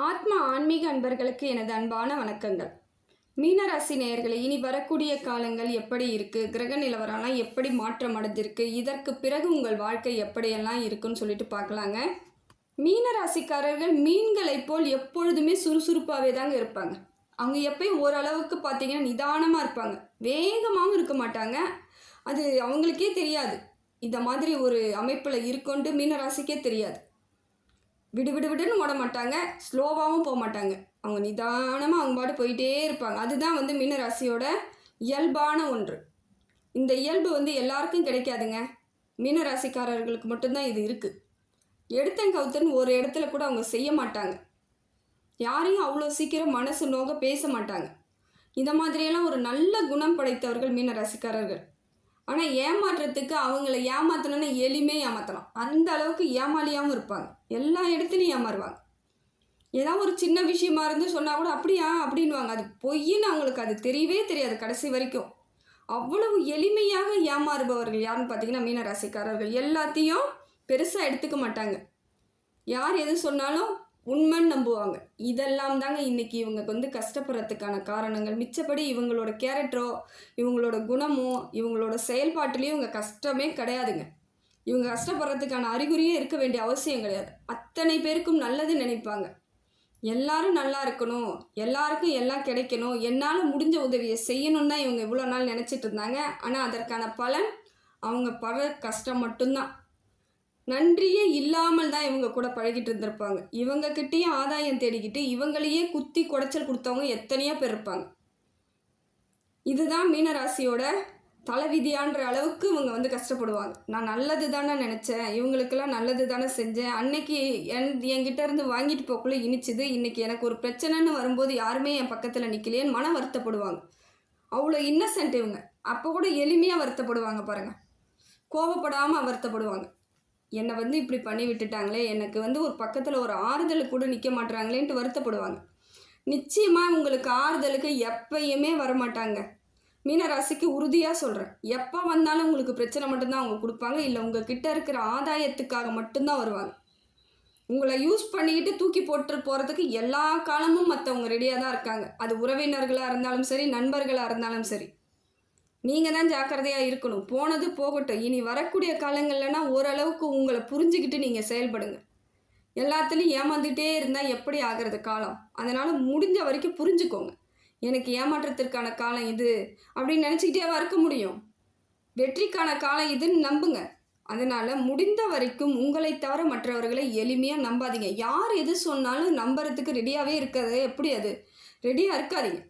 ஆத்ம ஆன்மீக அன்பர்களுக்கு எனது அன்பான வணக்கங்கள். மீனராசி நேயர்களை இனி வரக்கூடிய காலங்கள் எப்படி இருக்குது கிரக நிலவரம்லாம் எப்படி மாற்றம் அடைஞ்சிருக்கு? இதற்கு பிறகு உங்கள் வாழ்க்கை எப்படியெல்லாம் இருக்குன்னு சொல்லிட்டு பார்க்கலாங்க. மீனராசிக்காரர்கள் மீன்களை போல் எப்பொழுதுமே சுறுசுறுப்பாகவே தாங்க இருப்பாங்க. அவங்க எப்பயும் ஓரளவுக்கு பார்த்தீங்கன்னா நிதானமாக இருப்பாங்க. வேகமாகவும் இருக்க மாட்டாங்க. அது அவங்களுக்கே தெரியாது. இந்த மாதிரி ஒரு அமைப்பில் இருக்கொண்டு மீனராசிக்கே தெரியாது. விடு விடு விடுன்னு ஓட மாட்டாங்க. ஸ்லோவாகவும் போக மாட்டாங்க. அவங்க நிதானமாக அவங்க பாட்டு போயிட்டே இருப்பாங்க. அதுதான் வந்து மீனராசியோட இயல்பான ஒன்று. இந்த இயல்பு வந்து எல்லாருக்கும் கிடைக்காதுங்க. மீனராசிக்காரர்களுக்கு மட்டும்தான் இது இருக்குது எடுத்தங்கவுத்தன் ஒரு இடத்துல கூட அவங்க செய்ய மாட்டாங்க. யாரையும் அவ்வளோ சீக்கிரம் மனசு நோக பேச மாட்டாங்க. இந்த மாதிரியெல்லாம் ஒரு நல்ல குணம் படைத்தவர்கள் மீனராசிக்காரர்கள். ஆனால் ஏமாற்றத்துக்கு அவங்கள ஏமாத்தணும்னு எளிமே ஏமாற்றலாம் அந்த அளவுக்கு ஏமாளியாகவும் இருப்பாங்க. எல்லா இடத்துலையும் ஏமாறுவாங்க. ஏதாவது ஒரு சின்ன விஷயமா இருந்து சொன்னால் கூட அப்படியா? அப்படின்வாங்க அது பொய்ன்னு அவங்களுக்கு அது தெரியவே தெரியாது கடைசி வரைக்கும். அவ்வளவு எளிமையாக ஏமாறுபவர்கள் யாருன்னு பார்த்தீங்கன்னா மீனராசிக்காரர்கள். எல்லாத்தையும் பெருசாக எடுத்துக்க மாட்டாங்க. யார் எது சொன்னாலும் உண்மைன்னு நம்புவாங்க. இதெல்லாம் தாங்க இன்னைக்கு இவங்க வந்து கஷ்டப்படுறதுக்கான காரணங்கள். மிச்சப்படி இவங்களோட கேரக்டரோ இவங்களோட குணமோ இவங்களோட செயல்பாட்டுலேயும் இவங்க கஷ்டமே கிடையாதுங்க. இவங்க கஷ்டப்படுறதுக்கான அறிகுறியே இருக்க வேண்டிய அவசியம் கிடையாது. அத்தனை பேருக்கும் நல்லது நினைப்பாங்க. எல்லாரும் நல்லா இருக்கணும். எல்லாருக்கும் எல்லாம் கிடைக்கணும். என்னால் முடிஞ்ச உதவியை செய்யணும் தான் இவங்க இவ்வளோ நாள் நினச்சிட்டு இருந்தாங்க. ஆனால் அதற்கான பலன் அவங்க படுற கஷ்டம் மட்டும்தான். நன்றியே இல்லாமல் தான் இவங்க கூட பழகிட்டு இருந்திருப்பாங்க. இவங்க கிட்டேயும் ஆதாயம் தேடிக்கிட்டு இவங்களையே குத்தி குடைச்சல் கொடுத்தவங்க எத்தனையோ பேர் இருப்பாங்க. இதுதான் மீனராசியோட தலைவிதியான்ற அளவுக்கு இவங்க வந்து கஷ்டப்படுவாங்க. நான் நல்லது தானே நினச்சேன். இவங்களுக்கெல்லாம் நல்லது தானே செஞ்சேன். அன்னைக்கு என் என்கிட்ட இருந்து வாங்கிட்டு போக்குள்ளே இனிச்சுது. இன்னைக்கு எனக்கு ஒரு பிரச்சனைன்னு வரும்போது யாருமே என் பக்கத்தில் நிற்கலையேன்னு மன வருத்தப்படுவாங்க. அவ்வளோ இன்னசென்ட் இவங்க. அப்போ கூட எளிமையாக வருத்தப்படுவாங்க பாருங்கள் கோபப்படாமல் வருத்தப்படுவாங்க. என்னை வந்து இப்படி பண்ணி விட்டுட்டாங்களே எனக்கு வந்து ஒரு பக்கத்தில் ஒரு ஆறுதல் கூட நிற்க மாட்டுறாங்களேன்ட்டு வருத்தப்படுவாங்க. நிச்சயமாக உங்களுக்கு ஆறுதலுக்கு எப்பயுமே வரமாட்டாங்க. மீனராசிக்கு உறுதியாக சொல்கிறேன் எப்போ வந்தாலும் உங்களுக்கு பிரச்சனை மட்டும்தான் அவங்க கொடுப்பாங்க. இல்லை உங்கள் கிட்டே இருக்கிற ஆதாயத்துக்காக மட்டும்தான் வருவாங்க. உங்களை யூஸ் பண்ணிக்கிட்டு தூக்கி போட்டு போகிறதுக்கு எல்லா காலமும் மற்றவங்க ரெடியாக தான் இருக்காங்க. அது உறவினர்களாக இருந்தாலும் சரி நண்பர்களாக இருந்தாலும் சரி. நீங்கள் தான் ஜாக்கிரதையாக இருக்கணும். போனது போகட்டும். இனி வரக்கூடிய காலங்கள்லனா ஓரளவுக்கு உங்களை புரிஞ்சுக்கிட்டு நீங்கள் செயல்படுங்க. எல்லாத்துலேயும் ஏமாந்துக்கிட்டே இருந்தால் எப்படி ஆகிறது காலம்? அதனால் முடிஞ்ச வரைக்கும் புரிஞ்சுக்கோங்க. எனக்கு ஏமாற்றத்திற்கான காலம் இது அப்படின்னு நினச்சிக்கிட்டேவா இருக்க முடியும். வெற்றிக்கான காலம் இதுன்னு நம்புங்க. அதனால் முடிந்த வரைக்கும் உங்களை தவிர மற்றவர்களை எளிமையாக நம்பாதீங்க. யார் எது சொன்னாலும் நம்புறதுக்கு ரெடியாகவே இருக்காது எப்படி அது? ரெடியாக இருக்காதீங்க.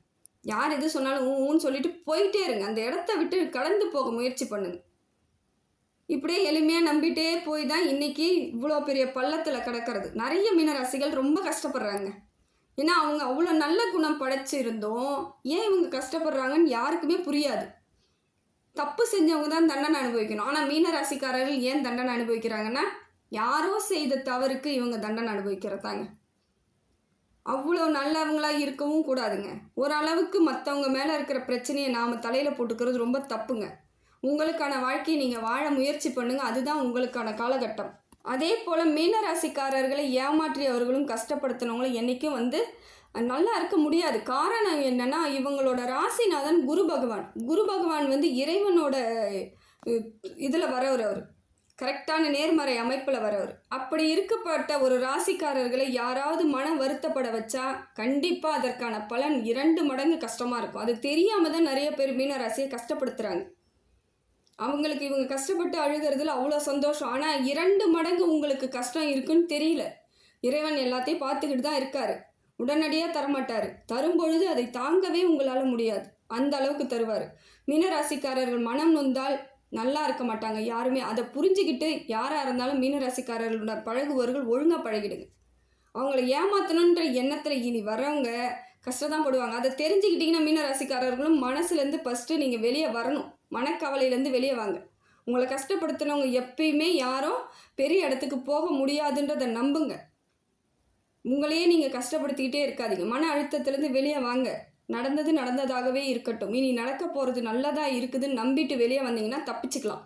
யார் எது சொன்னாலும் ஊன்னு சொல்லிட்டு போயிட்டே இருங்க. அந்த இடத்த விட்டு கடந்து போக முயற்சி பண்ணுங்க. இப்படியே எளிமையாக நம்பிட்டே போய் தான் இன்றைக்கி இவ்வளோ பெரிய பள்ளத்தில் கிடக்கிறது. நிறைய மீனராசிகள் ரொம்ப கஷ்டப்படுறாங்க. ஏன்னா அவங்க அவ்வளோ நல்ல குணம் படைச்சிருந்தோம். ஏன் இவங்க கஷ்டப்படுறாங்கன்னு யாருக்குமே புரியாது. தப்பு செஞ்சவங்க தான் தண்டனை அனுபவிக்கணும். ஆனால் மீனராசிக்காரர்கள் ஏன் தண்டனை அனுபவிக்கிறாங்கன்னா யாரோ செய்த தவறுக்கு இவங்க தண்டனை அனுபவிக்கிறதாங்க. அவ்வளோ நல்லவங்களாக இருக்கவும் கூடாதுங்க. ஓரளவுக்கு மற்றவங்க மேலே இருக்கிற பிரச்சனையை நாம் தலையில் போட்டுக்கிறது ரொம்ப தப்புங்க. உங்களுக்கான வாழ்க்கையை நீங்கள் வாழ முயற்சி பண்ணுங்கள் அதுதான் உங்களுக்கான காலகட்டம். அதே போல் மீனராசிக்காரர்களை ஏமாற்றியவர்களும் கஷ்டப்படுத்தினவங்களும் என்றைக்கும் வந்து நல்லா இருக்க முடியாது. காரணம் என்னென்னா இவங்களோட ராசிநாதன் குரு பகவான். குரு பகவான் வந்து இறைவனோட இதில் வரவர் அவர். கரெக்டான நேர்மறை அமைப்பில் வரவர். அப்படி இருக்கப்பட்ட ஒரு ராசிக்காரர்களை யாராவது மன வருத்தப்பட வச்சா கண்டிப்பாக அதற்கான பலன் இரண்டு மடங்கு கஷ்டமாக இருக்கும். அது தெரியாமல் தான் நிறைய பேர் மீனராசியை கஷ்டப்படுத்துகிறாங்க அவங்களுக்கு இவங்க கஷ்டப்பட்டு அழுகிறதுல அவ்வளோ சந்தோஷம். ஆனால் இரண்டு மடங்கு உங்களுக்கு கஷ்டம் இருக்குன்னு தெரியல. இறைவன் எல்லாத்தையும் பார்த்துக்கிட்டு தான் இருக்கார். உடனடியாக தரமாட்டார். தரும்பொழுது அதை தாங்கவே உங்களால் முடியாது. அந்த அளவுக்கு தருவார். மீனராசிக்காரர்கள் மனம் நொந்தால் நல்லா இருக்க மாட்டாங்க. யாருமே அதை புரிஞ்சுக்கிட்டு யாராக இருந்தாலும் மீனராசிக்காரர்களோட பழகுவர்கள் ஒழுங்காக பழகிடுங்க. அவங்கள ஏமாற்றணுன்ற எண்ணத்தில் இனி வரவங்க கஷ்டம் தான் படுவாங்க. அதை தெரிஞ்சுக்கிட்டிங்கன்னா மீனராசிக்காரர்களும் மனசுலேருந்து ஃபஸ்ட்டு நீங்கள் வெளியே வரணும். மனக்கவலையிலேருந்து வெளியே வாங்க. உங்களை கஷ்டப்படுத்தினவங்க எப்பயுமே யாரும் பெரிய இடத்துக்கு போக முடியாதுன்றதை நம்புங்க. உங்களையே நீங்கள் கஷ்டப்படுத்திக்கிட்டே இருக்காதீங்க. மன அழுத்தத்துலேருந்து வெளியே வாங்க. நடந்தது நடந்ததாகவே இருக்கட்டும். இனி நடக்க போகிறது நல்லதாக இருக்குதுன்னு நம்பிட்டு வெளியே வந்தீங்கன்னா தப்பிச்சுக்கலாம்.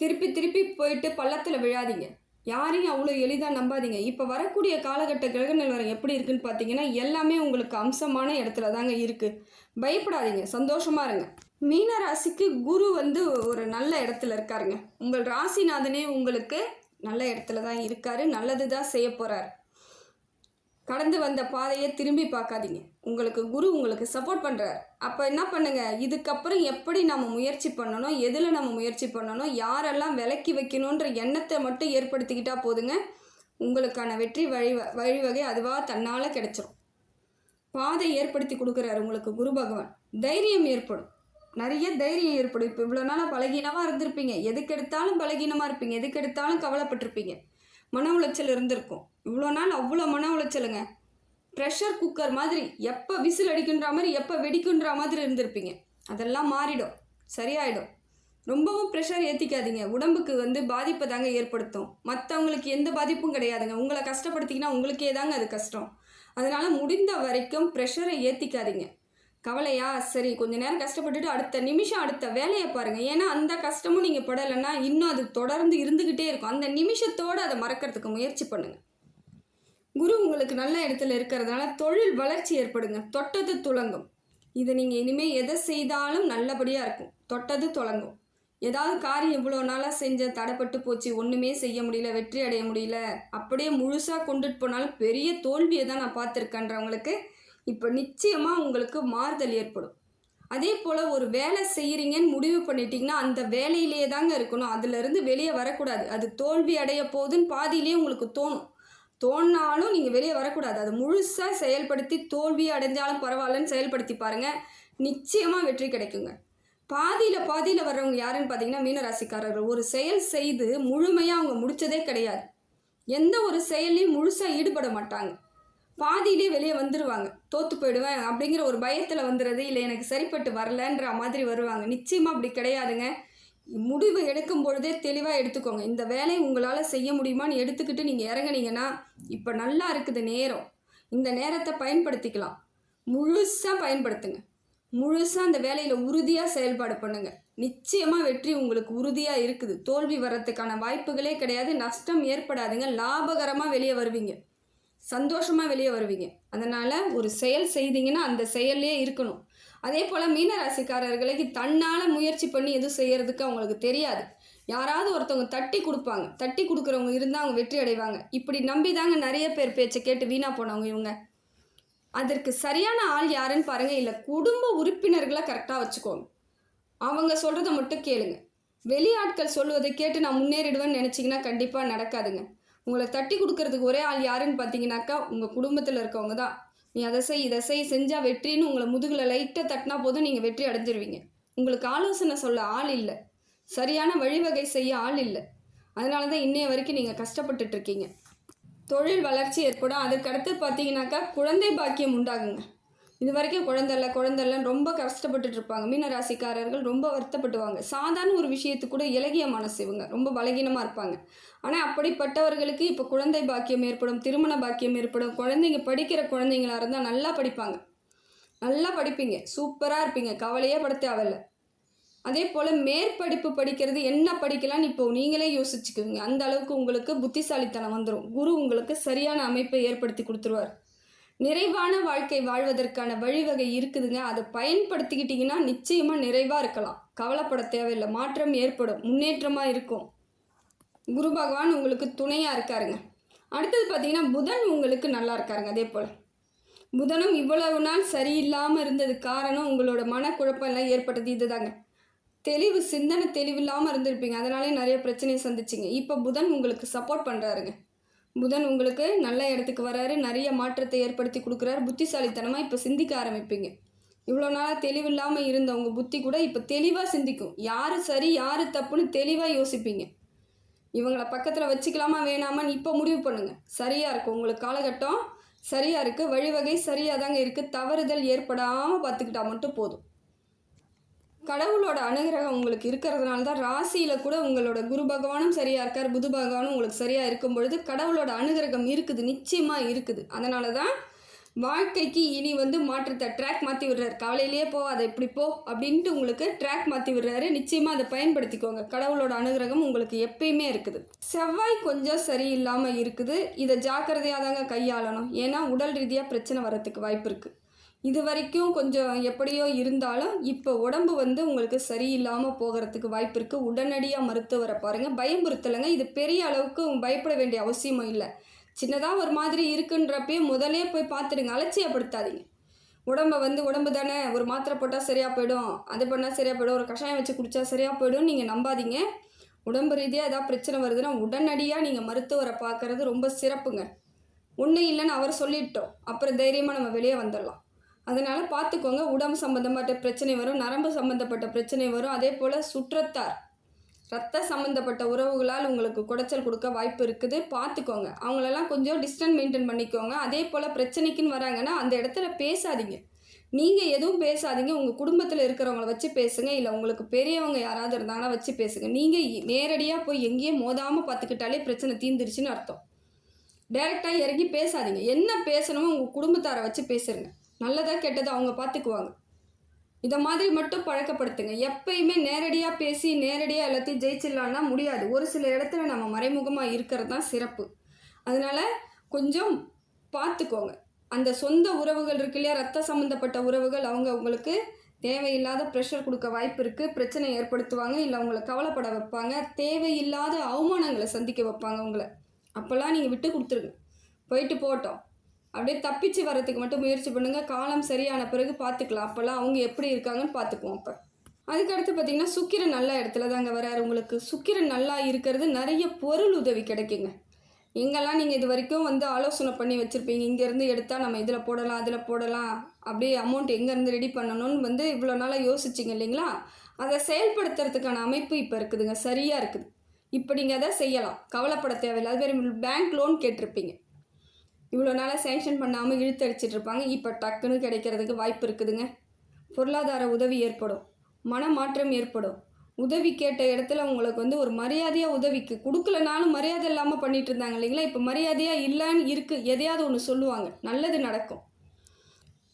திருப்பி திருப்பி போயிட்டு பள்ளத்தில் விழாதீங்க. யாரையும் அவ்வளோ எளிதாக நம்பாதீங்க. இப்போ வரக்கூடிய காலகட்ட கிரக நிலவரம் எப்படி இருக்குன்னு பார்த்தீங்கன்னா எல்லாமே உங்களுக்கு அம்சமான இடத்துல தாங்க இருக்குது பயப்படாதீங்க. சந்தோஷமாக இருங்க. மீன ராசிக்கு குரு வந்து ஒரு நல்ல இடத்துல இருக்காருங்க. உங்கள் ராசிநாதனே உங்களுக்கு நல்ல இடத்துல தான் இருக்காரு. நல்லது தான் செய்ய போகிறார் கடந்து வந்த பாதையை திரும்பி பார்க்காதீங்க. உங்களுக்கு குரு உங்களுக்கு சப்போர்ட் பண்ணுறார் அப்போ என்ன பண்ணுங்க? இதுக்கப்புறம் எப்படி நம்ம முயற்சி பண்ணணும்? எதில் நம்ம முயற்சி பண்ணணும்? யாரெல்லாம் விலக்கி வைக்கணுன்ற எண்ணத்தை மட்டும் ஏற்படுத்திக்கிட்டா போதுங்க. உங்களுக்கான வெற்றி வழி வழிவகை அதுவாக தன்னால் கிடைச்சிரும். பாதை ஏற்படுத்தி கொடுக்குறாரு உங்களுக்கு குரு பகவான். தைரியம் ஏற்படும். நிறைய தைரியம் ஏற்படும். இப்போ இவ்வளோ நாளாக பலகீனமாக இருந்திருப்பீங்க. எதுக்கு எடுத்தாலும் பலகீனமாக இருப்பீங்க. எதுக்கு எடுத்தாலும் கவலைப்பட்டிருப்பீங்க. மன உளைச்சல் இருந்திருக்கும். இவ்வளோ நாள் அவ்வளோ மன உளைச்சலுங்க. ப்ரெஷர் குக்கர் மாதிரி எப்போ விசில் அடிக்கின்ற மாதிரி எப்போ வெடிக்குன்ற மாதிரி இருந்திருப்பீங்க. அதெல்லாம் மாறிடும். சரியாயிடும். ரொம்பவும் ப்ரெஷர் ஏற்றிக்காதீங்க உடம்புக்கு வந்து பாதிப்பை தாங்க ஏற்படுத்தும். மற்றவங்களுக்கு எந்த பாதிப்பும் கிடையாதுங்க. உங்களை கஷ்டப்படுத்திங்கன்னா உங்களுக்கே தாங்க அது கஷ்டம். அதனால் முடிந்த வரைக்கும் ப்ரெஷரை ஏற்றிக்காதீங்க கவலையா? சரி கொஞ்ச நேரம் கஷ்டப்பட்டுட்டு அடுத்த நிமிஷம் அடுத்த வேலையை பாருங்கள் ஏன்னா அந்த கஷ்டமும் நீங்கள் படலைன்னா இன்னும் அது தொடர்ந்து இருந்துக்கிட்டே இருக்கும். அந்த நிமிஷத்தோடு அதை மறக்கிறதுக்கு முயற்சி பண்ணுங்கள் குரு உங்களுக்கு நல்ல இடத்துல இருக்கிறதுனால தொழில் வளர்ச்சி ஏற்படுங்க. தொட்டது துளங்கும் இது நீங்கள் இனிமேல் எதை செய்தாலும் நல்லபடியாக இருக்கும். தொட்டது தொடங்கும் ஏதாவது காரியம் இவ்வளோ நாளாக செஞ்ச தடைப்பட்டு போச்சு ஒன்றுமே செய்ய முடியல வெற்றி அடைய முடியல அப்படியே முழுசாக கொண்டுட்டு போனாலும் பெரிய தோல்வியை தான் நான் பார்த்துருக்கேன்றவங்களுக்கு இப்போ நிச்சயமாக உங்களுக்கு மாறுதல் ஏற்படும். அதே போல் ஒரு வேலை செய்கிறீங்கன்னு முடிவு பண்ணிட்டீங்கன்னா அந்த வேலையிலேயே தாங்க இருக்கணும். அதுலேருந்து வெளியே வரக்கூடாது. அது தோல்வி அடைய போகுதுன்னு பாதியிலேயே உங்களுக்கு தோணும். தோணாலும் நீங்கள் வெளியே வரக்கூடாது. அதை முழுசாக செயல்படுத்தி தோல்வி அடைஞ்சாலும் பரவாயில்லன்னு செயல்படுத்தி பாருங்கள் நிச்சயமாக வெற்றி கிடைக்குங்க. பாதியில் பாதியில் வர்றவங்க யாருன்னு பார்த்தீங்கன்னா மீனராசிக்காரர்கள். ஒரு செயல் செய்து முழுமையாக அவங்க முடித்ததே கிடையாது. எந்த ஒரு செயல்லையும் முழுசாக ஈடுபட மாட்டாங்க. பாதியிலே வெளியே வந்துடுவாங்க தோற்று போயிடுவேன் அப்படிங்கிற ஒரு பயத்தில் வந்துடுறது இல்லை எனக்கு சரிப்பட்டு வரலன்ற மாதிரி வருவாங்க. நிச்சயமாக அப்படி கிடையாதுங்க. முடிவு எடுக்கும் பொழுதே தெளிவாக எடுத்துக்கோங்க. இந்த வேலையை உங்களால் செய்ய முடியுமான்னு எடுத்துக்கிட்டு நீங்கள் இறங்குனீங்கன்னா இப்போ நல்லா இருக்குது நேரம். இந்த நேரத்தை பயன்படுத்திக்கலாம். முழுசாக பயன்படுத்துங்க. முழுசாக அந்த வேலையில் உறுதியாக செயல்பாடு பண்ணுங்கள் நிச்சயமாக வெற்றி உங்களுக்கு உறுதியாக இருக்குது. தோல்வி வர்றதுக்கான வாய்ப்புகளே கிடையாது. நஷ்டம் ஏற்படாதுங்க. லாபகரமாக வெளியே வருவீங்க. சந்தோஷமாக வெளியே வருவீங்க. அதனால் ஒரு செயல் செய்தீங்கன்னா அந்த செயல்லே இருக்கணும். அதே போல் மீனராசிக்காரர்களுக்கு தன்னால் முயற்சி பண்ணி எதுவும் செய்கிறதுக்கு அவங்களுக்கு தெரியாது. யாராவது ஒருத்தவங்க தட்டி கொடுப்பாங்க. தட்டி கொடுக்குறவங்க இருந்தால் அவங்க வெற்றி அடைவாங்க. இப்படி நம்பி தாங்க நிறைய பேர் பேச்சை கேட்டு வீணாக போனவங்க இவங்க. அதற்கு சரியான ஆள் யாருன்னு பாருங்கள் இல்லை குடும்ப உறுப்பினர்களை கரெக்டாக வச்சுக்கோங்க. அவங்க சொல்கிறத மட்டும் கேளுங்க. வெளியாட்கள் சொல்லுவதை கேட்டு நான் முன்னேறிடுவேன்னு நினச்சிங்கன்னா கண்டிப்பாக நடக்காதுங்க. உங்களை தட்டி கொடுக்கறதுக்கு ஒரே ஆள் யாருன்னு பார்த்தீங்கன்னாக்கா உங்கள் குடும்பத்தில் இருக்கவங்க தான். நீ அதை செய் இதை செய் செஞ்சால் வெற்றின்னு உங்களை முதுகில் லைட்டாக தட்டினா போதும் நீங்கள் வெற்றி அடைஞ்சிருவீங்க. உங்களுக்கு ஆலோசனை சொல்ல ஆள் இல்லை. சரியான வழிவகை செய்ய ஆள் இல்லை. அதனால தான் இன்னைய வரைக்கும் நீங்கள் கஷ்டப்பட்டுட்டு இருக்கீங்க. தொழில் வளர்ச்சி ஏற்படும். அதுக்கடுத்து பார்த்தீங்கன்னாக்கா குழந்தை பாக்கியம் உண்டாகுங்க. இது வரைக்கும் குழந்தைல குழந்தைல ரொம்ப கஷ்டப்பட்டுட்டு இருப்பாங்க. மீன ராசிக்காரர்கள் ரொம்ப வருத்தப்பட்டுவாங்க. சாதாரண ஒரு விஷயத்துக்கு கூட இலகிய மனசு இவங்க. ரொம்ப பலகீனமாக இருப்பாங்க. ஆனால் அப்படிப்பட்டவர்களுக்கு இப்போ குழந்தை பாக்கியம் ஏற்படும் திருமண பாக்கியம் ஏற்படும். குழந்தைங்க படிக்கிற குழந்தைங்களா இருந்தால் நல்லா படிப்பாங்க. நல்லா படிப்பீங்க. சூப்பராக இருப்பீங்க. கவலையே பட தேவையில்லை. அதே போல் மேற்படிப்பு படிக்கிறது என்ன படிக்கலாம்னு இப்போ நீங்களே யோசிச்சுக்குவீங்க. அந்த அளவுக்கு உங்களுக்கு புத்திசாலித்தனம் வந்துடும் குரு உங்களுக்கு சரியான அமைப்பை ஏற்படுத்தி கொடுத்துருவார். நிறைவான வாழ்க்கை வாழ்வதற்கான வழிவகை இருக்குதுங்க. அதை பயன்படுத்திக்கிட்டிங்கன்னா நிச்சயமாக நிறைவாக இருக்கலாம். கவலைப்பட தேவையில்லை. மாற்றம் ஏற்படும். முன்னேற்றமாக இருக்கும். குரு பகவான் உங்களுக்கு துணையாக இருக்காருங்க. அடுத்தது பார்த்தீங்கன்னா புதன் உங்களுக்கு நல்லா இருக்காருங்க. அதே போல். புதனும் இவ்வளவு நாள் சரியில்லாமல் இருந்தது காரணம் உங்களோட மனக்குழப்பம் எல்லாம் ஏற்பட்டது இதுதாங்க. தெளிவு சிந்தனை தெளிவில்லாமல் இருந்திருப்பீங்க. அதனாலே நிறைய பிரச்சனையை சந்திச்சிங்க. இப்போ புதன் உங்களுக்கு சப்போர்ட் பண்ணுறாருங்க புதன் உங்களுக்கு நல்ல இடத்துக்கு வராரு நிறைய மாற்றத்தை ஏற்படுத்தி கொடுக்குறாரு. புத்திசாலித்தனமாக இப்போ சிந்திக்க ஆரம்பிப்பீங்க. இவ்வளோ நாளாக தெளிவில்லாமல் இருந்த உங்கள் புத்தி கூட இப்போ தெளிவாக சிந்திக்கும். யார் சரி யார் தப்புன்னு தெளிவாக யோசிப்பீங்க. இவங்களை பக்கத்தில் வச்சுக்கலாமா வேணாமான்னு இப்போ முடிவு பண்ணுங்கள் சரியாக இருக்கும் உங்களுக்கு காலகட்டம் சரியாக இருக்குது வழிவகை சரியாக தாங்க இருக்குது தவறுதல் ஏற்படாமல் பார்த்துக்கிட்டா மட்டும் போதும். கடவுளோட அனுகிரகம் உங்களுக்கு இருக்கிறதுனால தான் ராசியில் கூட உங்களோட குரு பகவானும் சரியாக இருக்கார் புது பகவானும் உங்களுக்கு சரியாக இருக்கும் பொழுது கடவுளோட அனுகிரகம் இருக்குது நிச்சயமாக இருக்குது. அதனால தான் வாழ்க்கைக்கு இனி வந்து மாற்றத்தை ட்ராக் மாற்றி விடுறாரு. காலையிலேயே போ அதை இப்படி போ அப்படின்ட்டு உங்களுக்கு ட்ராக் மாற்றி விடுறாரு. நிச்சயமாக அதை பயன்படுத்திக்கோங்க. கடவுளோட அனுகிரகம் உங்களுக்கு எப்பயுமே இருக்குது. செவ்வாய் கொஞ்சம் சரியில்லாமல் இருக்குது. இதை ஜாக்கிரதையாக தாங்க கையாளணும். ஏன்னா உடல் ரீதியாக பிரச்சனை வரத்துக்கு வாய்ப்பு இருக்குது இது வரைக்கும் கொஞ்சம் எப்படியோ இருந்தாலும் இப்போ உடம்பு வந்து உங்களுக்கு சரியில்லாமல் போகிறதுக்கு வாய்ப்பு இருக்குது உடனடியாக மருத்துவரை பாருங்கள் பயமுறுத்தலைங்க. இது பெரிய அளவுக்கு பயப்பட வேண்டிய அவசியமும் இல்லை. சின்னதாக ஒரு மாதிரி இருக்குன்றப்பயே முதலே போய் பார்த்துடுங்க. அலட்சியப்படுத்தாதீங்க. உடம்பை வந்து உடம்பு தானே. ஒரு மாத்திரை போட்டால் சரியாக போயிடும். அது பண்ணால் சரியாக போயிடும். ஒரு கஷாயம் வச்சு குடித்தா சரியாக போயிடும் நீங்கள் நம்பாதீங்க. உடம்பு ரீதியாக ஏதாவது பிரச்சனை வருதுன்னா உடனடியாக நீங்கள் மருத்துவரை பார்க்குறது ரொம்ப சிறப்புங்க. ஒன்றும் இல்லைன்னு அவர் சொல்லிட்டோம். அப்புறம் தைரியமாக நம்ம வெளியே வந்துடலாம். அதனால் பார்த்துக்கோங்க உடம்பு சம்மந்தப்பட்ட பிரச்சனை வரும் நரம்பு சம்மந்தப்பட்ட பிரச்சனை வரும். அதே போல் சுற்றத்தார் ரத்த சம்மந்தப்பட்ட உறவுகளால் உங்களுக்கு குடைச்சல் கொடுக்க வாய்ப்பு இருக்குது. பார்த்துக்கோங்க. அவங்களெல்லாம் கொஞ்சம் டிஸ்டன்ஸ் மெயின்டைன் பண்ணிக்கோங்க. அதே போல் பிரச்சனைக்குன்னு வராங்கன்னா அந்த இடத்துல பேசாதீங்க. நீங்கள் எதுவும் பேசாதீங்க. உங்கள் குடும்பத்தில் இருக்கிறவங்கள வச்சு பேசுங்க. இல்லை உங்களுக்கு பெரியவங்க யாராவது இருந்தாங்கன்னா வச்சு பேசுங்க. நீங்கள் நேரடியாக போய் எங்கேயும் மோதாமல் பார்த்துக்கிட்டாலே பிரச்சனை தீந்துருச்சுன்னு அர்த்தம். டைரெக்டாக இறங்கி பேசாதீங்க. என்ன பேசணுமோ உங்கள் குடும்பத்தாரை வச்சு பேசுங்க. நல்லதாக கெட்டதை அவங்க பார்த்துக்குவாங்க இதை மாதிரி மட்டும் பழக்கப்படுத்துங்க. எப்பயுமே நேரடியாக பேசி நேரடியாக எல்லாத்தையும் ஜெயிச்சிடலான்னா முடியாது. ஒரு சில இடத்துல நம்ம மறைமுகமாக இருக்கிறது தான் சிறப்பு. அதனால் கொஞ்சம் பார்த்துக்கோங்க அந்த சொந்த உறவுகள் இருக்கு இல்லையா? ரத்த சம்மந்தப்பட்ட உறவுகள் அவங்க உங்களுக்கு தேவையில்லாத ப்ரெஷர் கொடுக்க வாய்ப்பு இருக்குது பிரச்சனை ஏற்படுத்துவாங்க. இல்லை உங்களை கவலைப்பட வைப்பாங்க. தேவையில்லாத அவமானங்களை சந்திக்க வைப்பாங்க உங்களை. அப்போல்லாம் நீங்கள் விட்டு கொடுத்துருங்க. போயிட்டு போட்டோம் அப்படியே தப்பிச்சு வர்றதுக்கு மட்டும் முயற்சி பண்ணுங்கள் காலம் சரியான பிறகு பார்த்துக்கலாம். அப்போல்லாம் அவங்க எப்படி இருக்காங்கன்னு பார்த்துக்குவோம் அப்போ. அதுக்கடுத்து பார்த்தீங்கன்னா சுக்கிரன் நல்ல இடத்துல தாங்க வராரு உங்களுக்கு. சுக்கிரன் நல்லா இருக்கிறது நிறைய பொருள் உதவி கிடைக்குங்க. எங்கெல்லாம் நீங்கள் இது வரைக்கும் வந்து ஆலோசனை பண்ணி வச்சுருப்பீங்க. இங்கேருந்து எடுத்தால் நம்ம இதில் போடலாம் அதில் போடலாம். அப்படியே அமௌண்ட் எங்கேருந்து ரெடி பண்ணணும்னு வந்து இவ்வளோ நாளாக யோசிச்சிங்க இல்லைங்களா? அதை செயல்படுத்துறதுக்கான அமைப்பு இப்போ இருக்குதுங்க. சரியாக இருக்குது. இப்போ நீங்கள் அதை செய்யலாம். கவலைப்பட தேவையில்லை. அது வேறு பேங்க் லோன் கேட்டிருப்பீங்க. இவ்வளோ நாளாக சேங்ஷன் பண்ணாமல் இழுத்தடிச்சிட்டு இருப்பாங்க இப்போ டக்குன்னு கிடைக்கிறதுக்கு வாய்ப்பு இருக்குதுங்க. பொருளாதார உதவி ஏற்படும். மனமாற்றம் ஏற்படும். உதவி கேட்ட இடத்துல உங்களுக்கு வந்து ஒரு மரியாதையாக உதவிக்கு கொடுக்கலனாலும் மரியாதை இல்லாமல் பண்ணிட்டு இருந்தாங்க இல்லைங்களா? இப்போ மரியாதையாக இல்லைன்னு இருக்குது எதையாவது ஒன்று சொல்லுவாங்க. நல்லது நடக்கும்.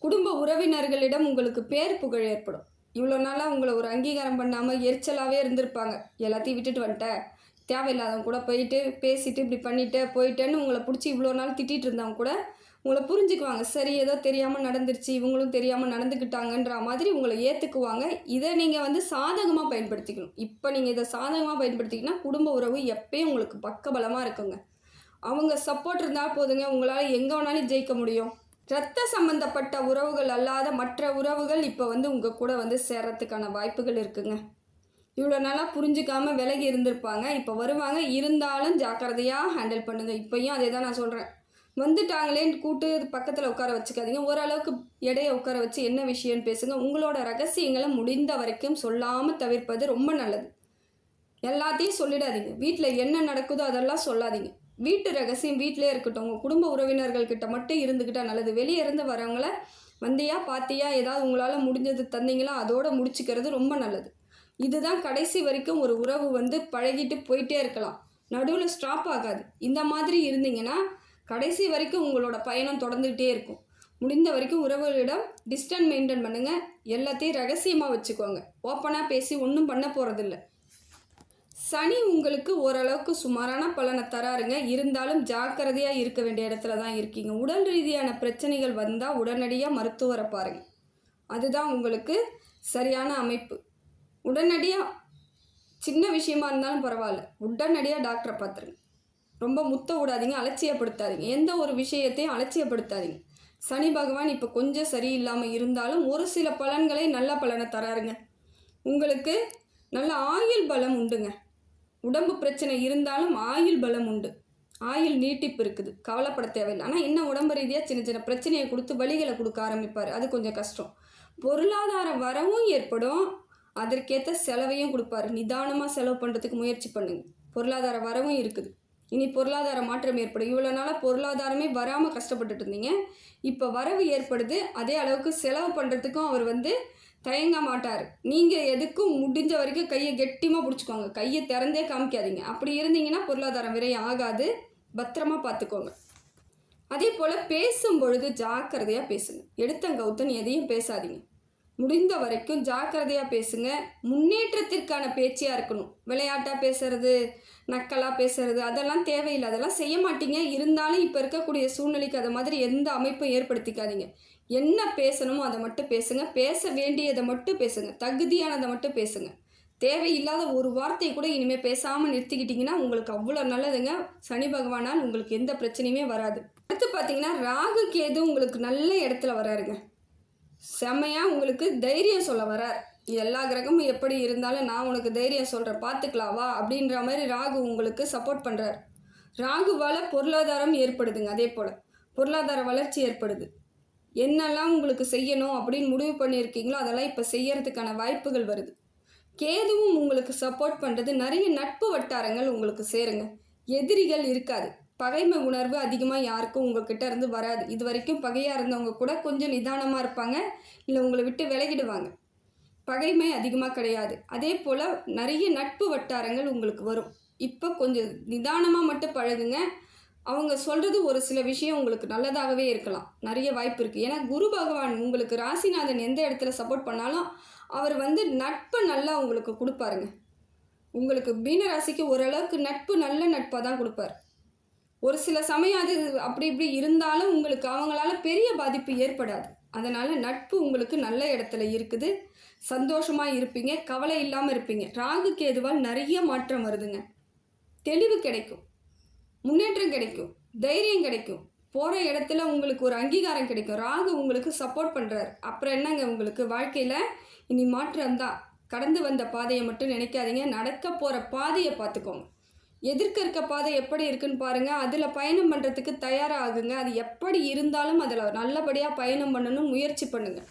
குடும்ப உறவினர்களிடம் உங்களுக்கு பேர் புகழ் ஏற்படும். இவ்வளோ நாளாக உங்களை ஒரு அங்கீகாரம் பண்ணாமல் எரிச்சலாகவே இருந்திருப்பாங்க. எல்லாத்தையும் விட்டுட்டு வந்துட்டேன். தேவையில்லாதவங்க கூட போயிட்டு பேசிட்டு இப்படி பண்ணிட்டு போயிட்டேன்னு உங்களை பிடிச்சி இவ்வளோ நாள் திட்டிகிட்டு இருந்தவங்க கூட உங்களை புரிஞ்சுக்குவாங்க. சரி ஏதோ தெரியாமல் நடந்துருச்சு இவங்களும் தெரியாமல் நடந்துக்கிட்டாங்கன்ற மாதிரி உங்களை ஏற்றுக்குவாங்க இதை நீங்கள் வந்து சாதகமாக பயன்படுத்திக்கணும். இப்போ நீங்கள் இதை சாதகமாக பயன்படுத்திக்கினா குடும்ப உறவு எப்பயும் உங்களுக்கு பக்கபலமாக இருக்குங்க. அவங்க சப்போர்ட் இருந்தால் போதுங்க. உங்களால் எங்கே வேணாலும் ஜெயிக்க முடியும். ரத்த சம்பந்தப்பட்ட உறவுகள் அல்லாத மற்ற உறவுகள் இப்போ வந்து உங்கள் கூட வந்து சேர்றதுக்கான வாய்ப்புகள் இருக்குங்க. இவ்வளோ நாளாக புரிஞ்சுக்காம விலகி இருந்திருப்பாங்க. இப்போ வருவாங்க. இருந்தாலும் ஜாக்கிரதையாக ஹேண்டில் பண்ணுங்கள் இப்போயும் அதே தான் நான் சொல்கிறேன் வந்துட்டாங்களேன்னு கூட்டு பக்கத்தில் உட்கார வச்சுக்காதீங்க. ஓரளவுக்கு எடையை உட்கார வச்சு என்ன விஷயம்னு பேசுங்க. உங்களோட ரகசியங்களை முடிந்த வரைக்கும் சொல்லாமல் தவிர்ப்பது ரொம்ப நல்லது. எல்லாத்தையும் சொல்லிடாதீங்க. வீட்டில் என்ன நடக்குதோ அதெல்லாம் சொல்லாதீங்க. வீட்டு ரகசியம் வீட்டிலே இருக்கட்டும். உங்கள் குடும்ப உறவினர்கள் கிட்ட மட்டும் இருந்துக்கிட்டால் நல்லது. வெளியே இருந்து வரவங்கள வந்தியா பாத்தியா ஏதாவது உங்களால் முடிஞ்சது தந்தீங்களா அதோட முடிச்சுக்கிறது ரொம்ப நல்லது. இதுதான் கடைசி வரைக்கும் ஒரு உறவு வந்து பழகிட்டு போயிட்டே இருக்கலாம். நடுவில் ஸ்டாப் ஆகாது. இந்த மாதிரி இருந்தீங்கன்னா கடைசி வரைக்கும் உங்களோட பயணம் தொடர்ந்துகிட்டே இருக்கும். முடிந்த வரைக்கும் உறவுகளிடம் டிஸ்டன்ஸ் மெயின்டைன் பண்ணுங்கள் எல்லாத்தையும் ரகசியமாக வச்சுக்கோங்க. ஓப்பனாக பேசி ஒன்றும் பண்ண போகிறதில்ல சனி உங்களுக்கு ஓரளவுக்கு சுமாரான பலனை தராருங்க. இருந்தாலும் ஜாக்கிரதையாக இருக்க வேண்டிய இடத்துல தான் இருக்கீங்க. உடல் ரீதியான பிரச்சனைகள் வந்தால் உடனடியாக மருத்துவரை பாருங்கள் அதுதான் உங்களுக்கு சரியான அமைப்பு. உடனடியாக சின்ன விஷயமா இருந்தாலும் பரவாயில்ல. உடனடியாக டாக்டரை பார்த்துருங்க. ரொம்ப முத்த விடாதீங்க அலட்சியப்படுத்தாதீங்க. எந்த ஒரு விஷயத்தையும் அலட்சியப்படுத்தாதீங்க. சனி பகவான் இப்போ கொஞ்சம் சரியில்லாமல் இருந்தாலும் ஒரு சில பலன்களை நல்ல பலனை தராருங்க. உங்களுக்கு நல்ல ஆயுள் பலம் உண்டுங்க. உடம்பு பிரச்சனை இருந்தாலும் ஆயுள் பலம் உண்டு. ஆயுள் நீட்டிப்பு இருக்குது. கவலைப்பட தேவையில்லை. ஆனால் என்ன உடம்பு ரீதியாக சின்ன சின்ன பிரச்சனையை கொடுத்து வழிகளை கொடுக்க ஆரம்பிப்பார். அது கொஞ்சம் கஷ்டம். பொருளாதார வரவும் ஏற்படும். அதற்கேற்ற செலவையும் கொடுப்பாரு. நிதானமாக செலவு பண்ணுறதுக்கு முயற்சி பண்ணுங்க. பொருளாதார வரவும் இருக்குது. இனி பொருளாதார மாற்றம் ஏற்படும். இவ்வளோ நாளாக பொருளாதாரமே வராமல் கஷ்டப்பட்டுட்டு இருந்தீங்க. இப்போ வரவு ஏற்படுது. அதே அளவுக்கு செலவு பண்ணுறதுக்கும் அவர் வந்து தயங்க மாட்டார். நீங்கள் எதுக்கும் முடிஞ்ச வரைக்கும் கையை கெட்டியமாக பிடிச்சிக்கோங்க. கையை திறந்தே காமிக்காதீங்க. அப்படி இருந்தீங்கன்னா பொருளாதாரம் விரயம் ஆகாது. பத்திரமா பார்த்துக்கோங்க அதே போல் பேசும் பொழுது ஜாக்கிரதையாக பேசுங்க எடுத்தங்கவுத்தன் எதையும் பேசாதீங்க. முடிந்த வரைக்கும் ஜாக்கிரதையாக பேசுங்க. முன்னேற்றத்திற்கான பேச்சியாக இருக்கணும். விளையாட்டாக பேசுறது நக்கலாக பேசுறது அதெல்லாம் தேவையில்லை. அதெல்லாம் செய்ய மாட்டீங்க. இருந்தாலும் இப்போ இருக்கக்கூடிய சூழ்நிலைக்கு அதை மாதிரி எந்த அமைப்பும் ஏற்படுத்திக்காதீங்க. என்ன பேசணுமோ அதை மட்டும் பேசுங்க. பேச வேண்டியதை மட்டும் பேசுங்க. தகுதியானதை மட்டும் பேசுங்க. தேவையில்லாத ஒரு வார்த்தையை கூட இனிமேல் பேசாமல் நிறுத்திக்கிட்டிங்கன்னா உங்களுக்கு அவ்வளோ நல்லதுங்க. சனி பகவானால் உங்களுக்கு எந்த பிரச்சனையுமே வராது. அடுத்து பார்த்தீங்கன்னா ராகு கேது உங்களுக்கு நல்ல இடத்துல வராருங்க. செம்மையாக உங்களுக்கு தைரியம் சொல்ல வரார். எல்லா கிரகமும் எப்படி இருந்தாலும் நான் உனக்கு தைரியம் சொல்கிறேன் பார்த்துக்கலாவா அப்படின்ற மாதிரி ராகு உங்களுக்கு சப்போர்ட் பண்ணுறார் ராகுவால் பொருளாதாரம் ஏற்படுதுங்க அதே போல். பொருளாதார வளர்ச்சி ஏற்படுது. என்னெல்லாம் உங்களுக்கு செய்யணும் அப்படின்னு முடிவு பண்ணியிருக்கீங்களோ அதெல்லாம் இப்போ செய்யறதுக்கான வாய்ப்புகள் வருது. கேதுவும் உங்களுக்கு சப்போர்ட் பண்ணுறது நிறைய நட்பு வட்டாரங்கள் உங்களுக்கு சேருங்க. எதிரிகள் இருக்காது. பகைமை உணர்வு அதிகமாக யாருக்கும் உங்ககிட்ட இருந்து வராது. இது வரைக்கும் பகையாக இருந்தவங்க கூட கொஞ்சம் நிதானமாக இருப்பாங்க. இல்லை உங்களை விட்டு விலகிடுவாங்க. பகைமை அதிகமாக கிடையாது. அதே போல் நிறைய நட்பு வட்டாரங்கள் உங்களுக்கு வரும். இப்போ கொஞ்சம் நிதானமாக மட்டும் பழகுங்க. அவங்க சொல்கிறது ஒரு சில விஷயம் உங்களுக்கு நல்லதாகவே இருக்கலாம். நிறைய வாய்ப்பு இருக்குது ஏன்னா குரு பகவான் உங்களுக்கு ராசிநாதன் எந்த இடத்துல சப்போர்ட் பண்ணாலும் அவர் வந்து நட்பை நல்லா உங்களுக்கு கொடுப்பாருங்க. உங்களுக்கு மீனராசிக்கு ஓரளவுக்கு நட்பு நல்ல நட்பாக தான் கொடுப்பார். ஒரு சில சமயம் அது அப்படி இப்படி இருந்தாலும் உங்களுக்கு அவங்களால பெரிய பாதிப்பு ஏற்படாது. அதனால் நட்பு உங்களுக்கு நல்ல இடத்துல இருக்குது. சந்தோஷமாக இருப்பீங்க கவலை இல்லாமல் இருப்பீங்க. ராகு கேதுவால் நிறைய மாற்றம் வருதுங்க. தெளிவு கிடைக்கும். முன்னேற்றம் கிடைக்கும். தைரியம் கிடைக்கும். போகிற இடத்துல உங்களுக்கு ஒரு அங்கீகாரம் கிடைக்கும். ராகு உங்களுக்கு சப்போர்ட் பண்ணுறாரு அப்புறம் என்னங்க உங்களுக்கு வாழ்க்கையில்? இனி மாற்றம் தான். கடந்து வந்த பாதையை மட்டும் நினைக்காதீங்க. நடக்க போகிற பாதையை பார்த்துக்கோங்க. எதிர்க்க இருக்க பாதை எப்படி இருக்குன்னு பாருங்கள் அதில் பயணம் பண்ணுறதுக்கு தயாராகுங்க. அது எப்படி இருந்தாலும் அதில் நல்லபடியாக பயணம் பண்ணணும் முயற்சி பண்ணுங்கள்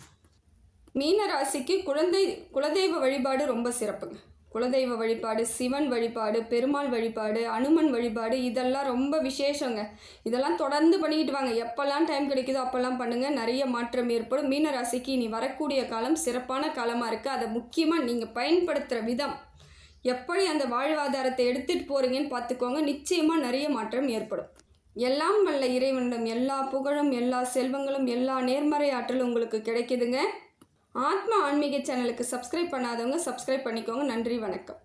மீன ராசிக்கு குழந்தை குலதெய்வ வழிபாடு ரொம்ப சிறப்புங்க. குலதெய்வ வழிபாடு சிவன் வழிபாடு பெருமாள் வழிபாடு அனுமன் வழிபாடு இதெல்லாம் ரொம்ப விசேஷங்க. இதெல்லாம் தொடர்ந்து பண்ணிக்கிட்டு வாங்க. எப்போல்லாம் டைம் கிடைக்குதோ அப்போல்லாம் பண்ணுங்கள் நிறைய மாற்றம் ஏற்படும். மீனராசிக்கு இனி வரக்கூடிய காலம் சிறப்பான காலமாக இருக்குது அதை முக்கியமாக நீங்கள் பயன்படுத்துகிற விதம் எப்படி அந்த வாழ்வாதாரத்தை எடுத்துகிட்டு போகிறீங்கன்னு பார்த்துக்கோங்க. நிச்சயமாக நிறைய மாற்றம் ஏற்படும். எல்லாம் வல்ல இறைவனிடம் எல்லா புகழும் எல்லா செல்வங்களும் எல்லா நேர்மறை ஆற்றலும் உங்களுக்கு கிடைக்குதுங்க. ஆத்மா ஆன்மீக சேனலுக்கு சப்ஸ்கிரைப் பண்ணாதவங்க சப்ஸ்கிரைப் பண்ணிக்கோங்க. நன்றி வணக்கம்.